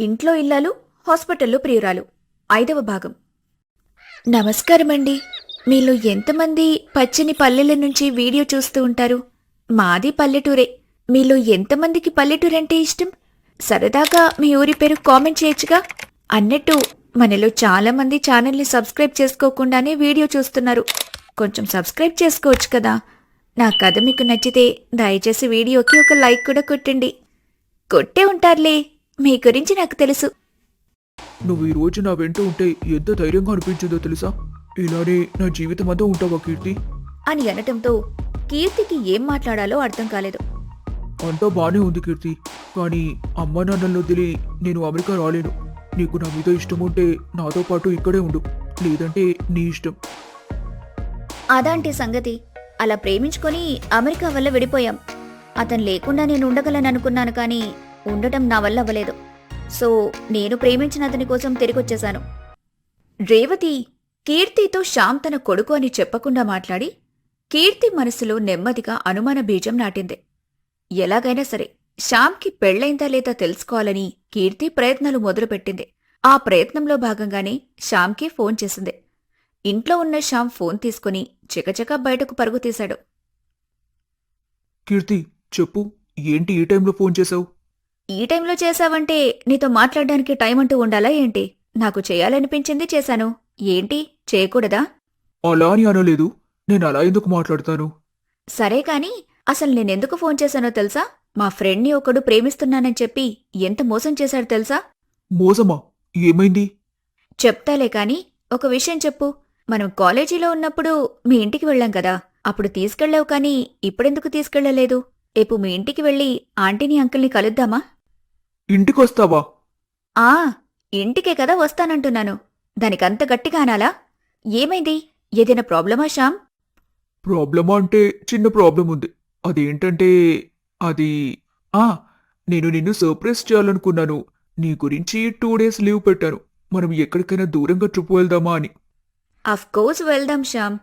ఇంట్లో ఇల్లాలు హాస్పిటల్లో ప్రియురాలు. ఐదవ భాగం. నమస్కారమండి. మీలో ఎంతమంది పచ్చని పల్లెల నుంచి వీడియో చూస్తూ ఉంటారు? మాది పల్లెటూరే. మీలో ఎంతమందికి పల్లెటూరంటే ఇష్టం? సరదాగా మీ ఊరి పేరు కామెంట్ చేయొచ్చుగా. అన్నట్టు మనలో చాలామంది ఛానల్ని సబ్స్క్రైబ్ చేసుకోకుండానే వీడియో చూస్తున్నారు. కొంచెం సబ్స్క్రైబ్ చేసుకోవచ్చు కదా. నా కథ మీకు నచ్చితే దయచేసి వీడియోకి ఒక లైక్ కూడా కొట్టండి. కొట్టే ఉంటారులే. మీ గురించి నాకు తెలుసు. నువ్వు ఈ రోజు నా వెంట ఉంటే ఎంత ధైర్యంగా అనిపించిందో తెలుసా? ఇలానే నా జీవితం అంతా ఉంటావా కీర్తి? అని అనటంతో కీర్తికి ఏం మాట్లాడాలో అర్థం కాలేదు. అంతా బానే ఉంది కీర్తి. కానీ అమ్మ నాన్నలను వదిలి నేను అమెరికా రాలేను. నీకు నా మీద ఇష్టం ఉంటే నాతో పాటు ఇక్కడే ఉండు. లేదంటే నీ ఇష్టం. అదాంటి సంగతి. అలా ప్రేమించుకొని అమెరికా వల్ల విడిపోయాం. అతను లేకుండా నేను ఉండగలననుకున్నాను కానీ ఉండటం నా వల్ల అవ్వలేదు. సో నేను ప్రేమించిన అతని కోసం తిరిగొచ్చేశాను. రేవతి కీర్తితో శ్యామ్ తన కొడుకు అని చెప్పకుండా మాట్లాడి కీర్తి మనసులో నెమ్మదిగా అనుమాన బీజం నాటింది. ఎలాగైనా సరే శ్యామ్కి పెళ్ళైందా లేదా తెలుసుకోవాలని కీర్తి ప్రయత్నాలు మొదలుపెట్టింది. ఆ ప్రయత్నంలో భాగంగానే శ్యామ్కి ఫోన్ చేసింది. ఇంట్లో ఉన్న శ్యామ్ ఫోన్ తీసుకుని చికచక బయటకు పరుగు తీశాడు. కీర్తి చెప్పు ఏంటి ఈ టైంలో ఫోన్ చేసావు ఈ టైంలో చేశావంటే నీతో మాట్లాడడానికి టైం అంటూ ఉండాలా ఏంటి? నాకు చేయాలనిపించింది చేశాను. ఏంటి? చేయకూడదా? అలా అని అనలేదు. నేను అలా ఎందుకు మాట్లాడతాను? సరే కాని అసలు నేనెందుకు ఫోన్ చేశానో తెలుసా? మా ఫ్రెండ్ని ఒకడు ప్రేమిస్తున్నానని చెప్పి ఎంత మోసం చేశాడు తెలుసా? మోసమా? ఏమైంది? చెప్తాలే కాని ఒక విషయం చెప్పు. మనం కాలేజీలో ఉన్నప్పుడు మీ ఇంటికి వెళ్ళాం కదా. అప్పుడు తీసుకెళ్ళావు కానీ ఇప్పుడెందుకు తీసుకెళ్ళలేదు? రేపు మీ ఇంటికి వెళ్ళి ఆంటీని అంకుల్ని కలుద్దామా? ఇంటికొస్తావా? ఆ ఇంటికే కదా వస్తానంటున్నాను. దానికంత గట్టిగా అనాలా? ఏమైంది? ఏదైనా ప్రాబ్లమా శ్యామ్? ప్రాబ్లమా అంటే చిన్న ప్రాబ్లం ఉంది. అదేంటంటే అది ఆ నేను నిన్ను సర్ప్రైజ్ చేయాలనుకున్నాను. నీ గురించి టూ డేస్ లీవ్ పెట్టాను. మనం ఎక్కడికైనా దూరంగా ట్రిప్ వెళ్దామా అని. అఫ్ కోర్స్ వెళ్దాం శ్యామ్.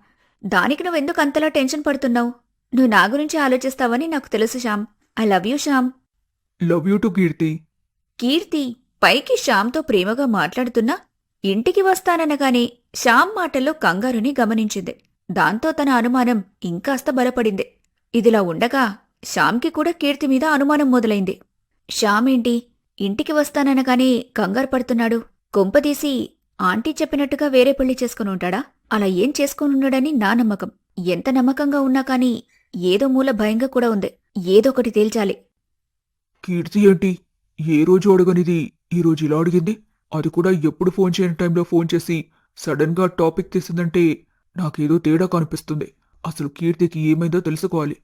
దానికి నువ్వెందుకు అంతలా టెన్షన్ పడుతున్నావు? నువ్వు నా గురించి ఆలోచిస్తావని నాకు తెలుసు Shyam. I love you Shyam. Love you too Keerthi. Keerthi పైకి శ్యామ్తో ప్రేమగా మాట్లాడుతున్నా ఇంటికి వస్తాననగానే శ్యామ్ మాటల్లో కంగారుని గమనించింది. దాంతో తన అనుమానం ఇంకాస్త బలపడింది. ఇదిలా ఉండగా శ్యామ్కి కూడా కీర్తి మీద అనుమానం మొదలైంది. శ్యామ్ ఏంటి ఇంటికి వస్తాననగానే కంగారు పడుతున్నాడు. కొంపదీసి ఆంటీ చెప్పినట్టుగా వేరే పెళ్ళి చేసుకుని ఉంటాడా? అలా ఏం చేసుకునున్నాడని నా నమ్మకం. ఎంత నమ్మకంగా ఉన్నా కానీ ఏదో మూల భయంగా కూడా ఉంది. ఏదొకటి తేల్చాలి. కీర్తి ఏంటి? ఏ రోజు అడగనిది? ఈ రోజు ఇలా అడిగింది? అది కూడా ఎప్పుడు ఫోన్ చేయని టైంలో ఫోన్ చేసి సడన్గా టాపిక్ తీసిందంటే నాకేదో తేడా కనిపిస్తుంది. అసలు కీర్తికి ఏమైందో తెలుసుకోవాలి.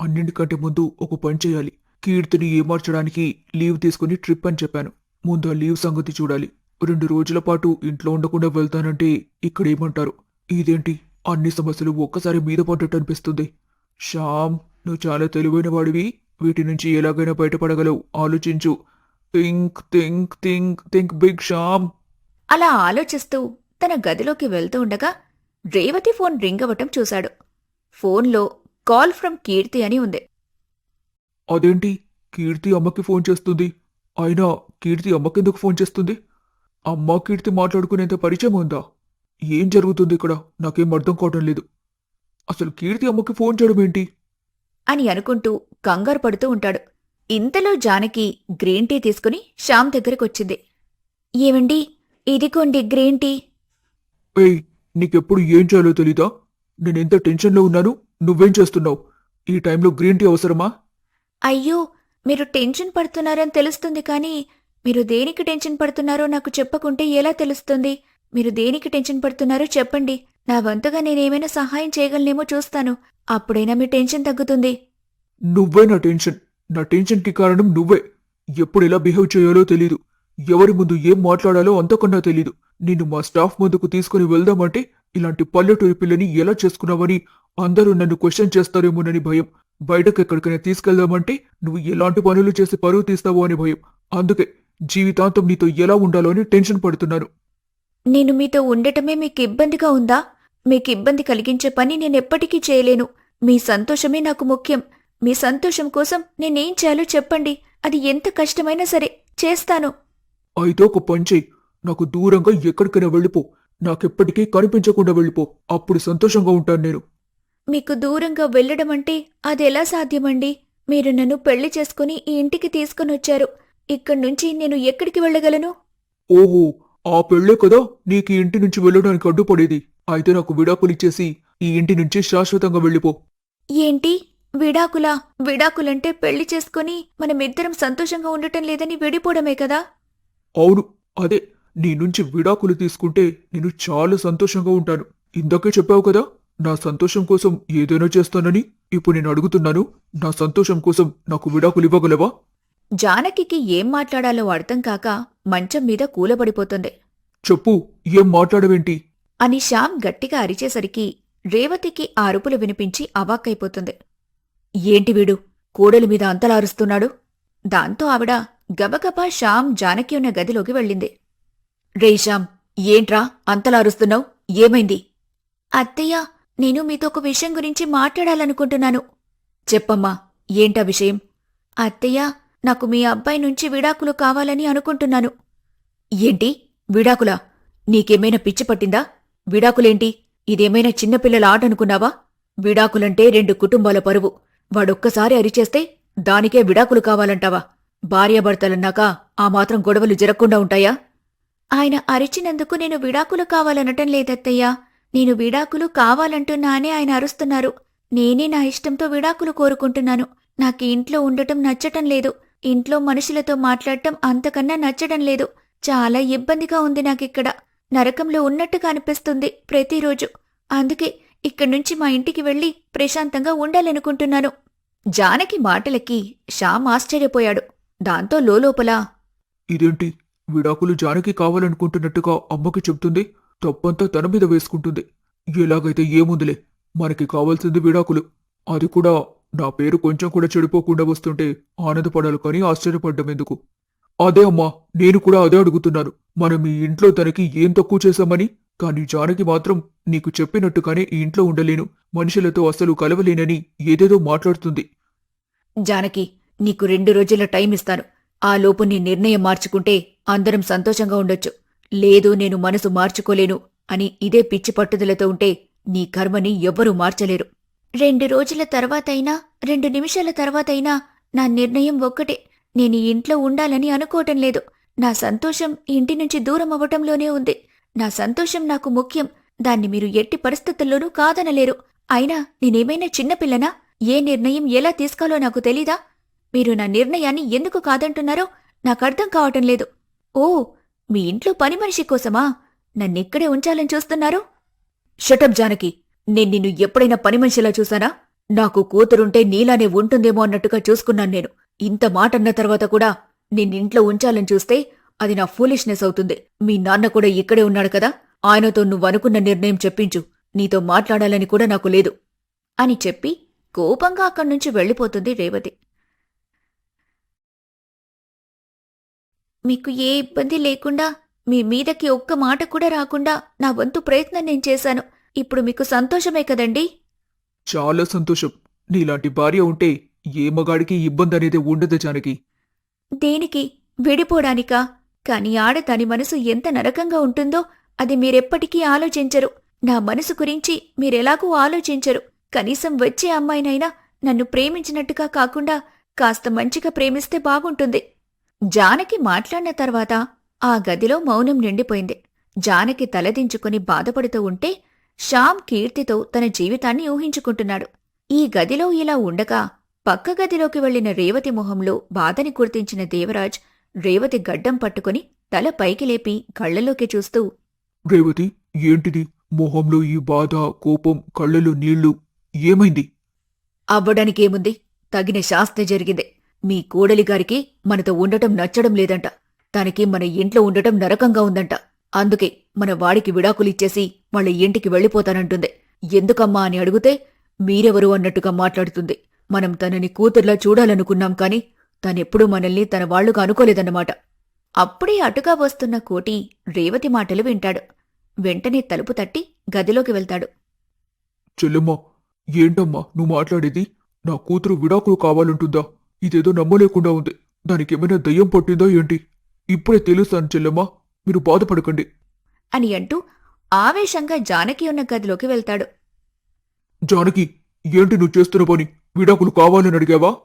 అన్నింటికంటే ముందు ఒక పని చేయాలి. కీర్తిని ఏమార్చడానికి లీవ్ తీసుకుని ట్రిప్ అని చెప్పాను. ముందు ఆ లీవ్ సంగతి చూడాలి. రెండు రోజుల పాటు ఇంట్లో ఉండకుండా వెళ్తానంటే ఇక్కడేమంటారు ఇదేంటి? అన్ని సమస్యలు ఒక్కసారి మీద పడ్డట్టు అనిపిస్తుంది. శ్యామ్ నువ్వు చాలా తెలివైన వాడివి. వీటి నుంచి ఎలాగైనా బయటపడగలవు. ఆలోచించు. Think think think think big Shyam అలా ఆలోచిస్తూ తన గదిలోకి వెళ్తూ ఉండగా రేవతి ఫోన్ రింగ్ అవ్వటం చూశాడు. ఫోన్లో కాల్ ఫ్రమ్ కీర్తి అని ఉంది. అదేంటి? కీర్తి అమ్మకి ఫోన్ చేస్తుంది. అయినా కీర్తి అమ్మకెందుకు ఫోన్ చేస్తుంది? అమ్మ కీర్తి మాట్లాడుకునేంత పరిచయం ఉందా? ఏం జరుగుతుంది ఇక్కడ? నాకేం అర్థం కావటం లేదు. అసలు కీర్తి అమ్మకి ఫోన్ చేయడం ఏంటి? అని అనుకుంటూ కంగారు పడుతూ ఉంటాడు. ఇంతలో జానకి గ్రీన్ టీ తీసుకుని శ్యామ్ దగ్గరకొచ్చింది. ఏవండి? ఇదిగోండి గ్రీన్ టీ. ఏయ్ నీకెప్పుడు ఏం చేయాలో తెలీదా? నేనెంత టెన్షన్లో ఉన్నాను నువ్వేం చేస్తున్నావు? ఈ టైంలో గ్రీన్ టీ అవసరమా? అయ్యో మీరు టెన్షన్ పడుతున్నారని తెలుస్తుంది కానీ మీరు దేనికి టెన్షన్ పడుతున్నారో నాకు చెప్పకుంటే ఎలా తెలుస్తుంది? మీరు దేనికి టెన్షన్ పడుతున్నారో చెప్పండి. నా వంతుగా నేనేమైనా సహాయం చేయగలనేమో చూస్తాను. అప్పుడైనా మీ టెన్షన్ తగ్గుతుంది. నువ్వే నా టెన్షన్. నా టెన్షన్కి కారణం నువ్వే. ఎప్పుడు ఎలా బిహేవ్ చేయాలో తెలీదు. ఎవరి ముందు ఏం మాట్లాడాలో అంతకన్నా తెలీదు. నిన్ను మా స్టాఫ్ ముందుకు తీసుకుని వెళ్దామంటే ఇలాంటి పల్లెటూరి పిల్లని ఎలా చేసుకున్నావని అందరూ నన్ను క్వశ్చన్ చేస్తారేమోనని భయం. బయటకు ఎక్కడికైనా తీసుకెళ్దామంటే నువ్వు ఎలాంటి పనులు చేసి పరువు తీస్తావో అని భయం. అందుకే జీవితాంతం నీతో ఎలా ఉండాలో అని టెన్షన్ పడుతున్నాను. నేను మీతో ఉండటమే మీకు ఇబ్బందిగా ఉందా? మీకు ఇబ్బంది కలిగించే పని నేనెప్పటికీ చేయలేను. మీ సంతోషమే నాకు ముఖ్యం. మీ సంతోషం కోసం నేనేం చేయాలో చెప్పండి. అది ఎంత కష్టమైనా సరే చేస్తాను. అయితే ఒక పంచే నాకు దూరంగా ఎక్కడికైనా వెళ్ళిపో. నాకెప్పటికీ కనిపించకుండా వెళ్ళిపో. అప్పుడు సంతోషంగా ఉంటాను నేను. మీకు దూరంగా వెళ్ళడం అంటే అది ఎలా సాధ్యమండి? మీరు నన్ను పెళ్ళి చేసుకుని ఈ ఇంటికి తీసుకుని వచ్చారు. ఇక్కడి నుంచి నేను ఎక్కడికి వెళ్ళగలను? ఓహో ఆ పెళ్ళే కదా నీకు ఈ ఇంటి నుంచి వెళ్ళడానికి అడ్డుపడేది. అయితే నాకు విడాకులిచ్చేసి ఈ ఇంటి నుంచి శాశ్వతంగా వెళ్ళిపో. ఏంటి? విడాకులా? విడాకులంటే పెళ్ళి చేసుకుని మనమిద్దరం సంతోషంగా ఉండటం లేదని విడిపోవడమే కదా? అవును అదే. నీ నుంచి విడాకులు తీసుకుంటే నేను చాలా సంతోషంగా ఉంటాను. ఇందాకే చెప్పావు కదా నా సంతోషం కోసం ఏదైనా చేస్తానని. ఇప్పుడు నేను అడుగుతున్నాను నా సంతోషం కోసం నాకు విడాకులు ఇవ్వగలవా? జానకికి ఏం మాట్లాడాలో అర్థం కాక మంచం మీద కూలబడిపోతుంది. చెప్పు ఏం మాట్లాడవేంటి? అని శ్యామ్ గట్టిగా అరిచేసరికి రేవతికి ఆ అరుపులు వినిపించి అవాక్కైపోతుంది. ఏంటి వీడు? కోడలి మీద అంతలారుస్తున్నాడు? దాంతో ఆవిడ గబగబా శ్యామ్ జానకి ఉన్న గదిలోకి వెళ్ళింది. రే శ్యామ్ ఏంట్రా అంతలారుస్తున్నావు? ఏమైంది? అత్తయ్య నేను మీతో ఒక విషయం గురించి మాట్లాడాలనుకుంటున్నాను. చెప్పమ్మా ఏంటా విషయం? అత్తయ్య నాకు మీ అబ్బాయి నుంచి విడాకులు కావాలని అనుకుంటున్నాను. ఏంటి? విడాకులా? నీకేమైనా పిచ్చి పట్టిందా? విడాకులేంటి? ఇదేమైనా చిన్నపిల్లల ఆట అనుకున్నావా? విడాకులంటే రెండు కుటుంబాల పరువు. వాడొక్కసారి అరిచేస్తే దానికే విడాకులు కావాలంటావా? భార్యాభర్తలన్నాక ఆ మాత్రం గొడవలు జరగకుండా ఉంటాయా? ఆయన అరిచినందుకు నేను విడాకులు కావాలనటం లేదత్తయ్యా. నేను విడాకులు కావాలంటున్నానే ఆయన అరుస్తున్నారు. నేనే నా ఇష్టంతో విడాకులు కోరుకుంటున్నాను. నాకు ఇంట్లో ఉండటం నచ్చటం లేదు. ఇంట్లో మనుషులతో మాట్లాడటం అంతకన్నా నచ్చడం లేదు. చాలా ఇబ్బందిగా ఉంది నాకిక్కడ. నరకంలో ఉన్నట్టుగా అనిపిస్తుంది ప్రతిరోజు. అందుకే ఇక్కడి నుంచి మా ఇంటికి వెళ్ళి ప్రశాంతంగా ఉండాలనుకుంటున్నాను. జానకి మాటలకి శ్యామ్ ఆశ్చర్యపోయాడు. దాంతో లోలోపల ఇదేంటి? విడాకులు జానకి కావాలనుకుంటున్నట్టుగా అమ్మకి చెప్తుంది. తప్పంతా తన మీద వేసుకుంటుంది. ఎలాగైతే ఏముందిలే మనకి కావాల్సింది విడాకులు. అది కూడా నా పేరు కొంచెం కూడా చెడిపోకుండా వస్తుంటే ఆనందపడాలి కానీ ఆశ్చర్యపడ్డం ఎందుకు? అదే అమ్మా నేను కూడా అదే అడుగుతున్నాను. మనం ఈ ఇంట్లో తనకి ఏం తక్కువ చేశామని? కానీ జానకి మాత్రం నీకు చెప్పినట్టుగానే ఈ ఇంట్లో ఉండలేను. మనుషులతో అసలు కలవలేనని ఏదేదో మాట్లాడుతుంది. జానకి నీకు రెండు రోజుల టైం ఇస్తాను. ఆ లోపు నీ నిర్ణయం మార్చుకుంటే అందరం సంతోషంగా ఉండొచ్చు. లేదు నేను మనసు మార్చుకోలేను అని ఇదే పిచ్చి పట్టుదలతో ఉంటే నీ కర్మని ఎవ్వరూ మార్చలేరు. రెండు రోజుల తర్వాతైనా రెండు నిమిషాల తర్వాతైనా నా నిర్ణయం ఒక్కటే. నేను ఈ ఇంట్లో ఉండాలని అనుకోవటం లేదు. నా సంతోషం ఇంటి నుంచి దూరం అవ్వటంలోనే ఉంది. నా సంతోషం నాకు ముఖ్యం. దాన్ని మీరు ఎట్టి పరిస్థితుల్లోనూ కాదనలేరు. అయినా నేనేమైనా చిన్నపిల్లనా ఏ నిర్ణయం ఎలా తీసుకోవాలో నాకు తెలీదా? మీరు నా నిర్ణయాన్ని ఎందుకు కాదంటున్నారో నాకర్థం కావటం లేదు. ఓ మీ ఇంట్లో పని మనిషి కోసమా? నన్నిక్కడే ఉంచాలని చూస్తున్నారు? Shut up Janaki. నేను నిన్ను ఎప్పుడైనా పని మనిషిలా చూసానా నాకు కూతురుంటే నీలానే ఉంటుందేమో అన్నట్టుగా చూసుకున్నాను నేను. ఇంత మాట అన్న తర్వాత కూడా నిన్నింట్లో ఉంచాలని చూస్తే అది నా ఫూలిష్నెస్ అవుతుంది. మీ నాన్న కూడా ఇక్కడే ఉన్నాడు కదా? ఆయనతో నువ్వనుకున్న నిర్ణయం చెప్పించు. నీతో మాట్లాడాలని కూడా నాకు లేదు. అని చెప్పి కోపంగా అక్కడి నుంచి వెళ్ళిపోతుంది రేవతి. మీకు ఏ ఇబ్బంది లేకుండా మీ మీదకి ఒక్క మాట కూడా రాకుండా నా వంతు ప్రయత్నం నేను చేశాను. ఇప్పుడు మీకు సంతోషమే కదండి? చాలా సంతోషం. నీలాంటి భార్య ఉంటే ఏ మగాడికి ఇబ్బంది అనేది ఉండదు జానకి. దేనికి? విడిపోడానికా? కాని ఆడ తని మనసు ఎంత నరకంగా ఉంటుందో అది మీరెప్పటికీ ఆలోచించరు. నా మనసు గురించి మీరెలాగూ ఆలోచించరు. కనీసం వచ్చే అమ్మాయినైనా నన్ను ప్రేమించినట్టుగా కాకుండా కాస్త మంచిగా ప్రేమిస్తే బాగుంటుంది. జానకి మాట్లాడిన తర్వాత ఆ గదిలో మౌనం నిండిపోయింది. జానకి తలదించుకుని బాధపడుతూ ఉంటే శ్యామ్ కీర్తితో తన జీవితాన్ని ఊహించుకుంటున్నాడు. ఈ గదిలో ఇలా ఉండగా పక్క గదిలోకి వెళ్ళిన రేవతి మొహంలో బాధని గుర్తించిన దేవరాజ్ రేవతి గడ్డం పట్టుకుని తల పైకి లేపి కళ్ళలోకి చూస్తూ రేవతి ఏంటిది? మొహంలో ఈ బాధ కోపం కళ్ళలో నీళ్ళు ఏమైంది? అవ్వడానికేముంది? తగిన శాస్త్ర జరిగింది. మీ కోడలి గారికి మనతో ఉండటం నచ్చడం లేదంట. తనకి మన ఇంట్లో ఉండటం నరకంగా ఉందంట. అందుకే మన వాడికి విడాకులిచ్చేసి వాళ్ళ ఇంటికి వెళ్ళిపోతానంటుంది. ఎందుకమ్మా అని అడిగితే మీరెవరు అన్నట్టుగా మాట్లాడుతుంది. మనం తనని కూతుర్లా చూడాలనుకున్నాం కాని తనెప్పుడూ మనల్ని తన వాళ్ళుగా అనుకోలేదన్నమాట. అప్పుడే అటుగా వస్తున్న కోటి రేవతి మాటలు వింటాడు. వెంటనే తలుపు తట్టి గదిలోకి వెళ్తాడు. చెల్లెమ్మా ఏంటమ్మా నువ్వు మాట్లాడేది? నా కూతురు విడాకులు కావాలంటుందా? ఇదేదో నమ్మలేకుండా ఉంది. దానికేమైనా దయ్యం పట్టిందా ఏంటి? ఇప్పుడే తెలుస్తాను చెల్లెమ్మా మీరు బాధపడకండి. అని అంటూ ఆవేశంగా జానకి ఉన్న గదిలోకి వెళ్తాడు. జానకి ఏంటి నువ్వు చేస్తున్న పని? విడాకులు కావాలని అడిగావా?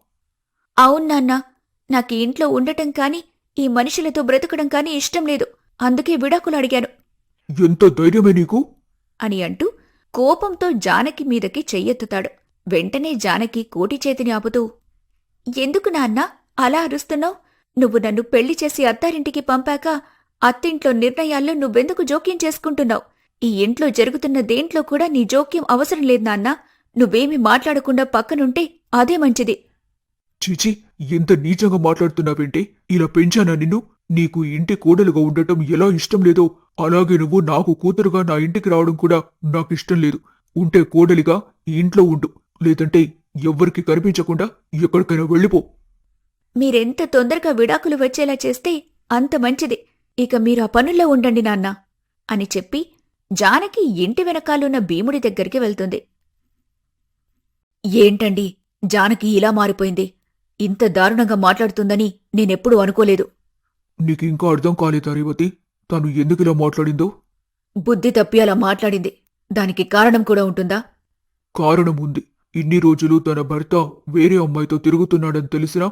అవును నాన్నా నాకు ఇంట్లో ఉండటం కాని ఈ మనుషులతో బ్రతకడం కాని ఇష్టం లేదు. అందుకే విడాకులు అడిగాను. ఎంత ధైర్యమే నీకు? అని అంటూ కోపంతో జానకి మీదకి చెయ్యెత్తుతాడు. వెంటనే జానకి కోటి చేతిని ఆపుతూ ఎందుకు నాన్నా అలా అరుస్తున్నావు? నువ్వు నన్ను పెళ్ళి చేసి అత్తారింటికి పంపాక అత్తింట్లో నిర్ణయాల్లో నువ్వెందుకు జోక్యం చేసుకుంటున్నావు? ఈ ఇంట్లో జరుగుతున్న దేంట్లో కూడా నీ జోక్యం అవసరం లేదు నాన్నా. నువ్వేమీ మాట్లాడకుండా పక్కనుంటే అదే మంచిది. చీచి ఎంత నీచంగా మాట్లాడుతున్నావేంటి? ఇలా పెంచానా నిన్ను? నీకు ఇంటి కోడలుగా ఉండటం ఎలా ఇష్టం లేదో అలాగే నువ్వు నాకు కూతురుగా నా ఇంటికి రావడం కూడా నాకు ఇష్టం లేదు. ఉంటే కోడలిగా ఈ ఇంట్లో ఉండు. లేదంటే ఎవ్వరికి కనిపించకుండా ఎక్కడికైనా వెళ్ళిపో. మీరెంత తొందరగా విడాకులు వచ్చేలా చేస్తే అంత మంచిది. ఇక మీరు ఆ పనుల్లో ఉండండి నాన్న అని చెప్పి జానకి ఇంటి వెనకాలున్న భీముడి దగ్గరికి వెళ్తుంది. ఏంటండి? జానకి ఇలా మారిపోయింది. ఇంత దారుణంగా మాట్లాడుతుందని నేనెప్పుడూ అనుకోలేదు. నీకు ఇంకా అర్థం కాలేదా రేవతి తను ఎందుకు ఇలా మాట్లాడిందో? బుద్ధి తప్పి అలా మాట్లాడింది. దానికి కారణం కూడా ఉంటుందా? కారణం ఉంది ఇన్ని రోజులు తన భర్త వేరే అమ్మాయితో తిరుగుతున్నాడని తెలిసినా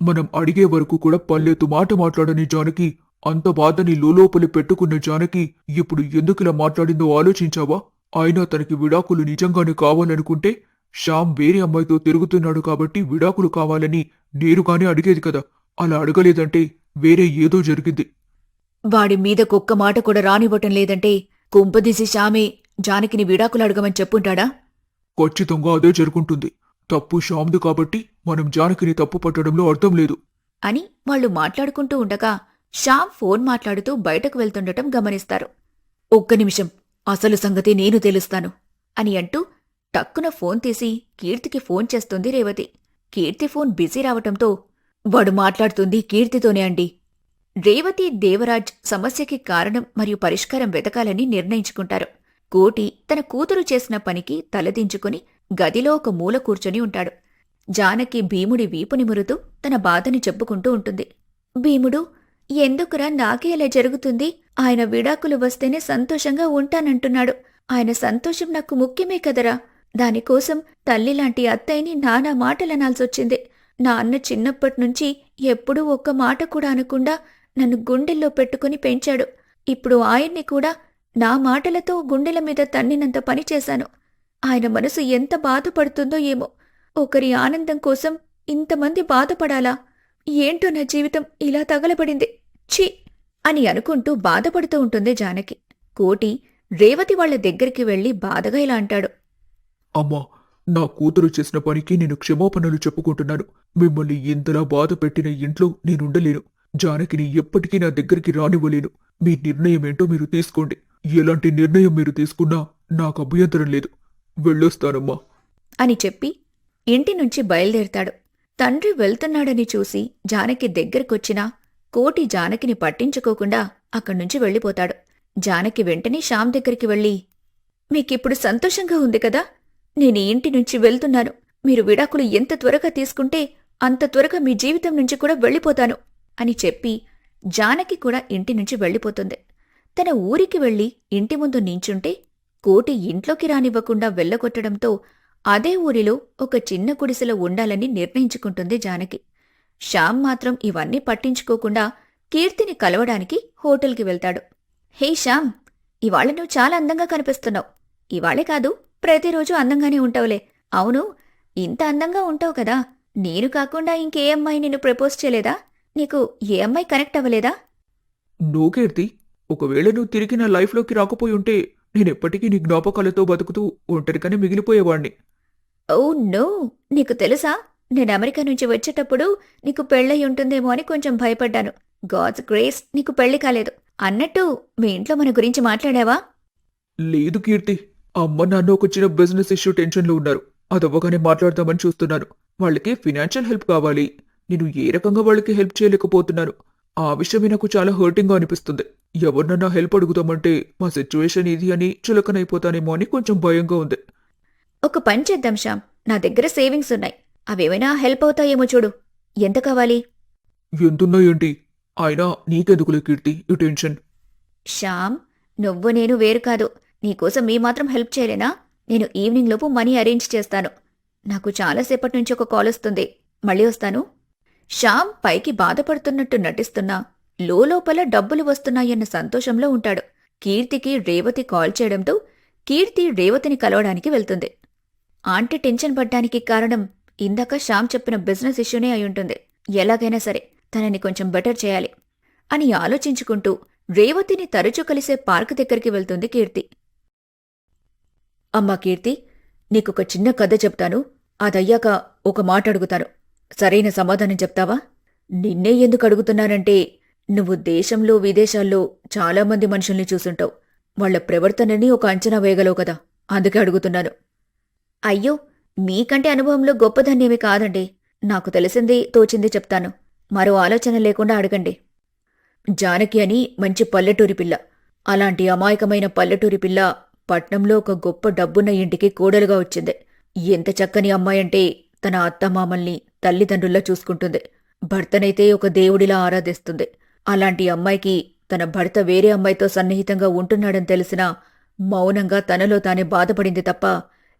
మనం అడిగే వరకు కూడా పల్లెతు మాట మాట్లాడని జానకి అంత బాధని లోలోపలి పెట్టుకున్న జానకి ఇప్పుడు ఎందుకిలా మాట్లాడిందో ఆలోచించావా? అయినా తనకి విడాకులు నిజంగానే కావాలనుకుంటే శ్యామ్ వేరే అమ్మాయితో తిరుగుతున్నాడు కాబట్టి విడాకులు కావాలని నేరుగానే అడిగేది కదా. అలా అడగలేదంటే వేరే ఏదో జరిగింది. వాడి మీద కుక్క మాట కూడా రానివ్వటం లేదంటే కుంపదీసి శామే జానకిని విడాకులు అడగమని చెప్పుంటాడా? ఖచ్చితంగా అదే జరుగుంటుంది. తప్పు శ్యామ్ది కాబట్టి మనం జానకిని తప్పు పట్టడంలో అర్థం లేదు. అని వాళ్ళు మాట్లాడుకుంటూ ఉండగా శ్యామ్ ఫోన్ మాట్లాడుతూ బయటకు వెళ్తుండటం గమనిస్తారు. ఒక్క నిమిషం అసలు సంగతి నేను తెలుస్తాను అని అంటూ టక్కున ఫోన్ తీసి కీర్తికి ఫోన్ చేస్తుంది రేవతి. కీర్తి ఫోన్ బిజీ రావటంతో వాడు మాట్లాడుతుంది కీర్తితోనే అండి. రేవతి దేవరాజ్ సమస్యకి కారణం మరియు పరిష్కారం వెతకాలని నిర్ణయించుకుంటారు. కోటి తన కూతురు చేసిన పనికి తలదించుకుని గదిలో ఒక మూల కూర్చొని ఉంటాడు. జానకి భీముడి వీపు నిమురుతూ తన బాధని చెప్పుకుంటూ ఉంటుంది. భీముడు ఎందుకురా నాకే ఇలా జరుగుతుంది? ఆయన విడాకులు వస్తేనే సంతోషంగా ఉంటానంటున్నాడు. ఆయన సంతోషం నాకు ముఖ్యమే కదరా. దానికోసం తల్లిలాంటి అత్తయ్యని నానా మాటలనాల్సొచ్చింది. నా అన్న చిన్నప్పటినుంచి ఎప్పుడూ ఒక్క మాట కూడా అనకుండా నన్ను గుండెల్లో పెట్టుకుని పెంచాడు. ఇప్పుడు ఆయన్ని కూడా నా మాటలతో గుండెల మీద తన్నినంత పని చేశాను. ఆయన మనసు ఎంత బాధపడుతుందో ఏమో. ఒకరి ఆనందం కోసం ఇంతమంది బాధపడాలా? ఏంటో నా జీవితం ఇలా తగలబడింది. ఛీ! అని అనుకుంటూ బాధపడుతూ ఉంటుంది జానకి. కోటి రేవతి వాళ్ళ దగ్గరికి వెళ్ళి బాధగా ఇలా అంటాడు. అమ్మా నా కూతురు చేసిన పనికి నేను క్షమాపణలు చెప్పుకుంటున్నాను. మిమ్మల్ని ఇంతలా బాధ పెట్టిన ఇంట్లో నేనుండలేను. జానకిని ఎప్పటికీ నా దగ్గరికి రానివ్వలేను. మీ నిర్ణయం ఏంటో మీరు తీసుకోండి. ఎలాంటి నిర్ణయం మీరు తీసుకున్నా నాకు అభ్యంతరం లేదు. వెళ్ళొస్తానమ్మా. అని చెప్పి ఇంటి నుంచి బయలుదేరతాడు. తండ్రి వెళ్తున్నాడని చూసి జానకి దగ్గరకొచ్చినా కోటి జానకిని పట్టించుకోకుండా అక్కడ్నుంచి వెళ్ళిపోతాడు. జానకి వెంటనే శ్యామ్ దగ్గరికి వెళ్ళి మీకిప్పుడు సంతోషంగా ఉంది కదా? నేను ఈ ఇంటి నుంచి వెళ్తున్నాను. మీరు విడాకులు ఎంత త్వరగా తీసుకుంటే అంత త్వరగా మీ జీవితం నుంచి కూడా వెళ్ళిపోతాను అని చెప్పి జానకి కూడా ఇంటి నుంచి వెళ్ళిపోతుంది. తన ఊరికి వెళ్ళి ఇంటి ముందు నించుంటే కోటి ఇంట్లోకి రానివ్వకుండా వెళ్ళగొట్టడంతో అదే ఊరిలో ఒక చిన్న గుడిసెలో ఉండాలని నిర్ణయించుకుంటుంది జానకి. శ్యామ్ మాత్రం ఇవన్నీ పట్టించుకోకుండా కీర్తిని కలవడానికి హోటల్కి వెళ్తాడు. హే శ్యామ్ ఇవాళ నువ్వు చాలా అందంగా కనిపిస్తున్నావు. ఇవాళే కాదు ప్రతిరోజు అందంగానే ఉంటావులే. అవును ఇంత అందంగా ఉంటావు కదా. నేను కాకుండా ఇంకే అమ్మాయి నిన్ను ప్రపోజ్ చేయలేదా? నీకు ఏ అమ్మాయి కనెక్ట్ అవ్వలేదా? నో కీర్తి ఒకవేళ నువ్వు తిరిగి నా లైఫ్లోకి రాకపోయి ఉంటే నేనెప్పటికీ నీ జ్ఞాపకాలతో బతుకుతూ ఒంటరిగానే మిగిలిపోయేవాణ్ణి. Oh no! నీకు తెలుసా? నేను అమెరికా నుంచి వచ్చేటప్పుడు నీకు పెళ్ళై ఉంటుందేమో అని కొంచెం భయపడ్డాను. గాడ్స్ గ్రేస్ నీకు పెళ్ళి కాలేదు. అన్నట్టు మీ ఇంట్లో మన గురించి మాట్లాడావా? లేదు కీర్తి అమ్మ నాన్న ఒక చిన్న బిజినెస్ ఇష్యూ టెన్షన్లో ఉన్నారు. అదవ్వగానే మాట్లాడదామని చూస్తున్నాను. వాళ్ళకి ఫినాన్షియల్ హెల్ప్ కావాలి. నేను ఏ రకంగా వాళ్ళకి హెల్ప్ చేయలేకపోతున్నాను. ఆ విషయమే నాకు చాలా హర్టింగ్గా అనిపిస్తుంది. ఎవరినన్నా హెల్ప్ అడుగుదామంటే మా సిచ్యువేషన్ ఇది అని చులకనైపోతానేమో అని కొంచెం భయంగా ఉంది. ఒక పని చేద్దాం శ్యామ్. నా దగ్గర సేవింగ్స్ ఉన్నాయి. అవేమైనా హెల్ప్ అవుతాయేమో చూడు. ఎంత కావాలి? ఎంతున్నాయేంటి? అయినా నీకెందుకులే కీర్తి? ఈ టెన్షన్ శ్యామ్ నువ్వు నేను వేరు కాదు. నీకోసం మీ మాత్రం హెల్ప్ చేయలేనా? నేను ఈవినింగ్ లోపు మనీ అరేంజ్ చేస్తాను. నాకు చాలాసేపటి నుంచి ఒక కాల్ వస్తుంది. మళ్ళీ వస్తాను. శ్యామ్ పైకి బాధపడుతున్నట్టు నటిస్తున్నా లోపల డబ్బులు వస్తున్నాయన్న సంతోషంలో ఉంటాడు. కీర్తికి రేవతి కాల్ చేయడంతో కీర్తి రేవతిని కలవడానికి వెళ్తుంది. ఆంటీ టెన్షన్ పడ్డానికి కారణం ఇందాక శ్యామ్ చెప్పిన బిజినెస్ ఇష్యూనే అయ్యుంటుంది ఎలాగైనా సరే తనని కొంచెం బెటర్ చేయాలి అని ఆలోచించుకుంటూ రేవతిని తరచూ కలిసే పార్క్ దగ్గరికి వెళ్తుంది కీర్తి. అమ్మా కీర్తి నీకొక చిన్న కథ చెప్తాను. అదయ్యాక ఒక మాట అడుగుతాను. సరైన సమాధానం చెప్తావా? నిన్నే ఎందుకు అడుగుతున్నానంటే నువ్వు దేశంలో విదేశాల్లో చాలామంది మనుషుల్ని చూసుంటావు. వాళ్ళ ప్రవర్తనని ఒక అంచనా వేయగలవు కదా అందుకే అడుగుతున్నాను. అయ్యో మీకంటే అనుభవంలో గొప్పదాన్నేమి కాదండి. నాకు తెలిసింది తోచింది చెప్తాను. మరో ఆలోచన లేకుండా అడగండి. జానకి అని మంచి పల్లెటూరి పిల్ల. అలాంటి అమాయకమైన పల్లెటూరి పిల్ల పట్నంలో ఒక గొప్ప డబ్బున్న ఇంటికి కోడలుగా వచ్చింది. ఎంత చక్కని అమ్మాయంటే తన అత్తమామల్ని తల్లిదండ్రుల్లా చూసుకుంటుంది. భర్తనైతే ఒక దేవుడిలా ఆరాధిస్తుంది. అలాంటి అమ్మాయికి తన భర్త వేరే అమ్మాయితో సన్నిహితంగా ఉంటున్నాడని తెలిసినా మౌనంగా తనలో తానే బాధపడింది తప్ప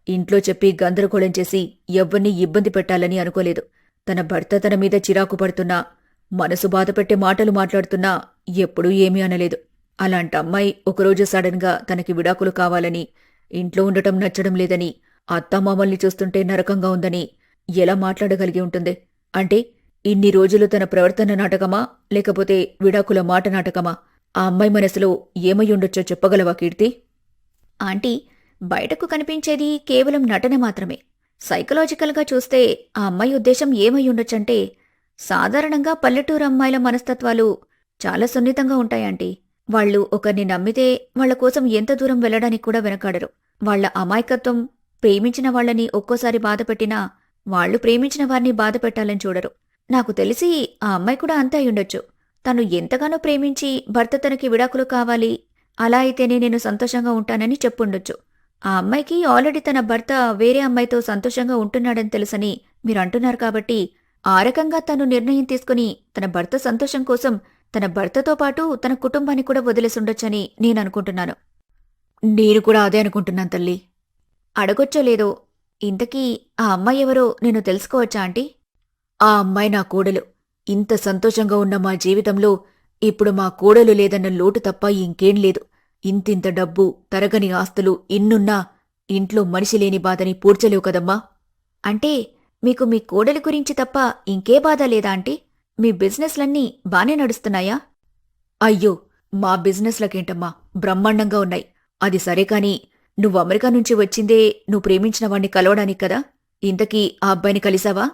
ఇంట్లో చెప్పి గందరగోళం చేసి ఎవ్వరినీ ఇబ్బంది పెట్టాలని అనుకోలేదు. తన భర్త తన మీద చిరాకు పడుతున్నా మనసు బాధపెట్టే మాటలు మాట్లాడుతున్నా ఎప్పుడూ ఏమీ అనలేదు. అలాంటి అమ్మాయి ఒకరోజు సడన్గా తనకి విడాకులు కావాలని ఇంట్లో ఉండటం నచ్చడం లేదని అత్తమామల్ని చూస్తుంటే నరకంగా ఉందని ఎలా మాట్లాడగలిగి ఉంటుంది? అంటే ఇన్ని రోజులు తన ప్రవర్తన నాటకమా? లేకపోతే విడాకుల మాట నాటకమా? ఆ అమ్మాయి మనసులో ఏమై ఉండొచ్చో చెప్పగలవా కీర్తి? ఆంటీ బయటకు కనిపించేది కేవలం నటన మాత్రమే. సైకలాజికల్గా చూస్తే ఆ అమ్మాయి ఉద్దేశం ఏమై ఉండొచ్చంటే సాధారణంగా పల్లెటూరు అమ్మాయిల మనస్తత్వాలు చాలా సున్నితంగా ఉంటాయంటీ వాళ్ళు ఒకరిని నమ్మితే వాళ్ళ కోసం ఎంత దూరం వెళ్ళడానికి కూడా వెనకాడరు. వాళ్ళ అమాయకత్వం ప్రేమించిన వాళ్ళని ఒక్కోసారి బాధపెట్టినా వాళ్ళు ప్రేమించిన వారిని బాధపెట్టాలని చూడరు. నాకు తెలిసి ఆ అమ్మాయి కూడా అంతే అయ్యుండొచ్చు తను ఎంతగానో ప్రేమించి భర్త తనకి విడాకులు కావాలి అలా అయితేనే నేను సంతోషంగా ఉంటానని చెప్పుండొచ్చు. ఆ అమ్మాయికి ఆల్రెడీ తన భర్త వేరే అమ్మాయితో సంతోషంగా ఉంటున్నాడని తెలుసని మీరు అంటున్నారు కాబట్టి ఆ రకంగా తను నిర్ణయం తీసుకుని తన భర్త సంతోషం కోసం తన భర్తతో పాటు తన కుటుంబాన్ని కూడా వదిలేసుండొచ్చని నేను అనుకుంటున్నాను. నేను కూడా అదే అనుకుంటున్నాను తల్లి. అడగొచ్చో లేదో ఇంతకీ ఆ అమ్మాయి ఎవరో నేను తెలుసుకోవచ్చా ఆంటీ? ఆ అమ్మాయి నా కోడలు. ఇంత సంతోషంగా ఉన్న మా జీవితంలో ఇప్పుడు మా కోడలు లేదన్న లోటు తప్ప ఇంకేం లేదు. ఇంతింత డబ్బు తరగని ఆస్తులు ఇన్నున్నా ఇంట్లో మనిషి లేని బాధని పూడ్చలేవు కదమ్మా. అంటే మీకు మీ కోడలి గురించి తప్ప ఇంకే బాధ లేదా ఆంటీ? మీ బిజినెస్లన్నీ బానే నడుస్తున్నాయా? అయ్యో మా బిజినెస్లకేంటమ్మా బ్రహ్మాండంగా ఉన్నాయి. అది సరే కాని నువ్వు అమెరికా నుంచి వచ్చిందే నువ్వు ప్రేమించిన వాణ్ణి కలవడానికి కదా? ఇంతకీ ఆ అబ్బాయిని కలిసావా?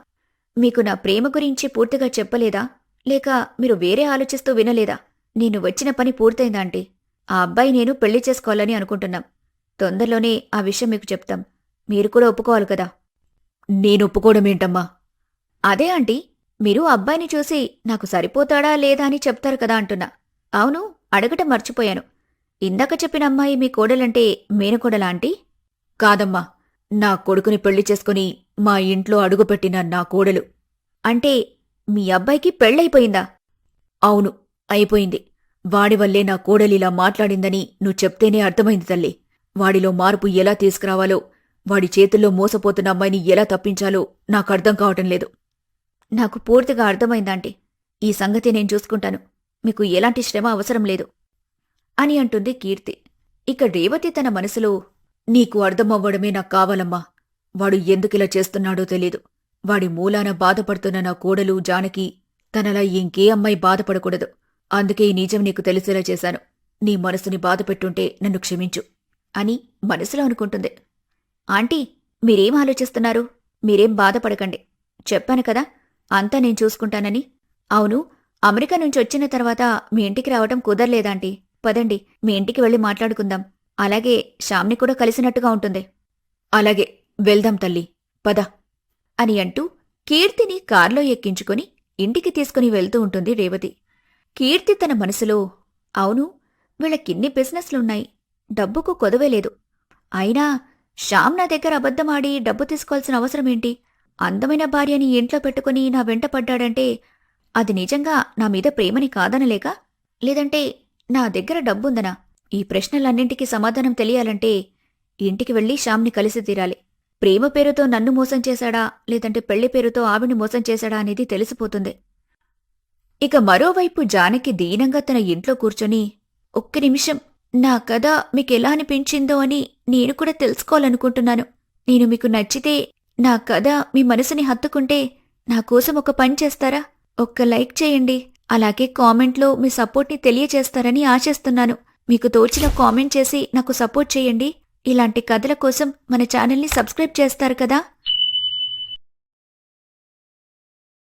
మీకు నా ప్రేమ గురించి పూర్తిగా చెప్పలేదా? లేక మీరు వేరే ఆలోచిస్తూ వినలేదా? నేను వచ్చిన పని పూర్తయిందా అంటే? ఆ అబ్బాయి నేను పెళ్ళి చేసుకోవాలని అనుకుంటున్నాం. తొందరలోనే ఆ విషయం మీకు చెప్తాం. మీరు కూడా ఒప్పుకోవాలి కదా? నేను ఒప్పుకోవడం ఏంటమ్మా? అదే ఆంటీ మీరు అబ్బాయిని చూసి నాకు సరిపోతాడా లేదా అని చెప్తారు కదా అంటున్నా. అవును అడగటం మర్చిపోయాను. ఇందాక చెప్పిన అమ్మాయి మీ కోడలంటే మేనకోడలాంటి కాదమ్మా నా కొడుకుని పెళ్ళి చేసుకుని మా ఇంట్లో అడుగుపెట్టిన నా కోడలు. అంటే మీ అబ్బాయికి పెళ్ళైపోయిందా అవును అయిపోయింది. వాడి వల్లే నా కోడలిలా మాట్లాడిందని నువ్వు చెప్తేనే అర్థమైంది తల్లి. వాడిలో మార్పు ఎలా తీసుకురావాలో వాడి చేతుల్లో మోసపోతున్న అమ్మాయిని ఎలా తప్పించాలో నాకు అర్థం కావటం లేదు. నాకు పూర్తిగా అర్థమైందాంటీ ఈ సంగతి నేను చూసుకుంటాను. మీకు ఎలాంటి శ్రమ అవసరం లేదు. అని అంటుంది కీర్తి. ఇక రేవతి తన మనసులో నీకు అర్థమవ్వడమే నాకు కావాలమ్మా. వాడు ఎందుకిలా చేస్తున్నాడో తెలీదు. వాడి మూలాన బాధపడుతున్న నా కోడలు జానకి తనలా ఇంకే అమ్మాయి బాధపడకూడదు. అందుకే ఈ నిజం నీకు తెలిసేలా చేశాను. నీ మనసుని బాధపెట్టుంటే నన్ను క్షమించు అని మనసులో అనుకుంటుంది. ఆంటీ మీరేం ఆలోచిస్తున్నారు? మీరేం బాధపడకండి. చెప్పాను కదా అంతా నేను చూసుకుంటానని. అవును అమెరికా నుంచి వచ్చిన తర్వాత మీ ఇంటికి రావటం కుదరలేదాంటీ. పదండి మీ ఇంటికి వెళ్ళి మాట్లాడుకుందాం. అలాగే శ్యామ్ని కూడా కలిసినట్టుగా ఉంటుంది. అలాగే వెళ్దాం తల్లి పద. అని అంటూ కీర్తిని కార్లో ఎక్కించుకుని ఇంటికి తీసుకుని వెళ్తూ ఉంటుంది రేవతి. కీర్తి తన మనసులో అవును వీళ్ళకిన్ని బిజినెస్లున్నాయి డబ్బుకు కొదవే లేదు. అయినా శ్యామ్ నా దగ్గర అబద్ధమాడి డబ్బు తీసుకోవాల్సిన అవసరమేంటి? అందమైన భార్యని ఇంట్లో పెట్టుకుని నా వెంట పడ్డాడంటే అది నిజంగా నా మీద ప్రేమని కాదనలేక లేదంటే నా దగ్గర డబ్బుందనా? ఈ ప్రశ్నలన్నింటికీ సమాధానం తెలియాలంటే ఇంటికి వెళ్ళి శ్యామ్ని కలిసి తీరాలి. ప్రేమ పేరుతో నన్ను మోసం చేశాడా? లేదంటే పెళ్ళి పేరుతో ఆవిని మోసం చేశాడా అనేది తెలిసిపోతుంది. ఇక మరోవైపు జానకి దీనంగా తన ఇంట్లో కూర్చొని ఒక్క నిమిషం నా కథ మీకెలా అనిపించిందో అని నేను కూడా తెలుసుకోవాలనుకుంటున్నాను. నేను మీకు నచ్చితే నా కథ మీ మనసుని హత్తుకుంటే నా కోసం ఒక పని చేస్తారా? ఒక్క లైక్ చేయండి. అలాగే కామెంట్లో మీ సపోర్ట్ని తెలియజేస్తారని ఆశిస్తున్నాను. మీకు తోచిన కామెంట్ చేసి నాకు సపోర్ట్ చేయండి. ఇలాంటి కథల కోసం మన ఛానల్ని సబ్స్క్రైబ్ చేస్తారు కదా?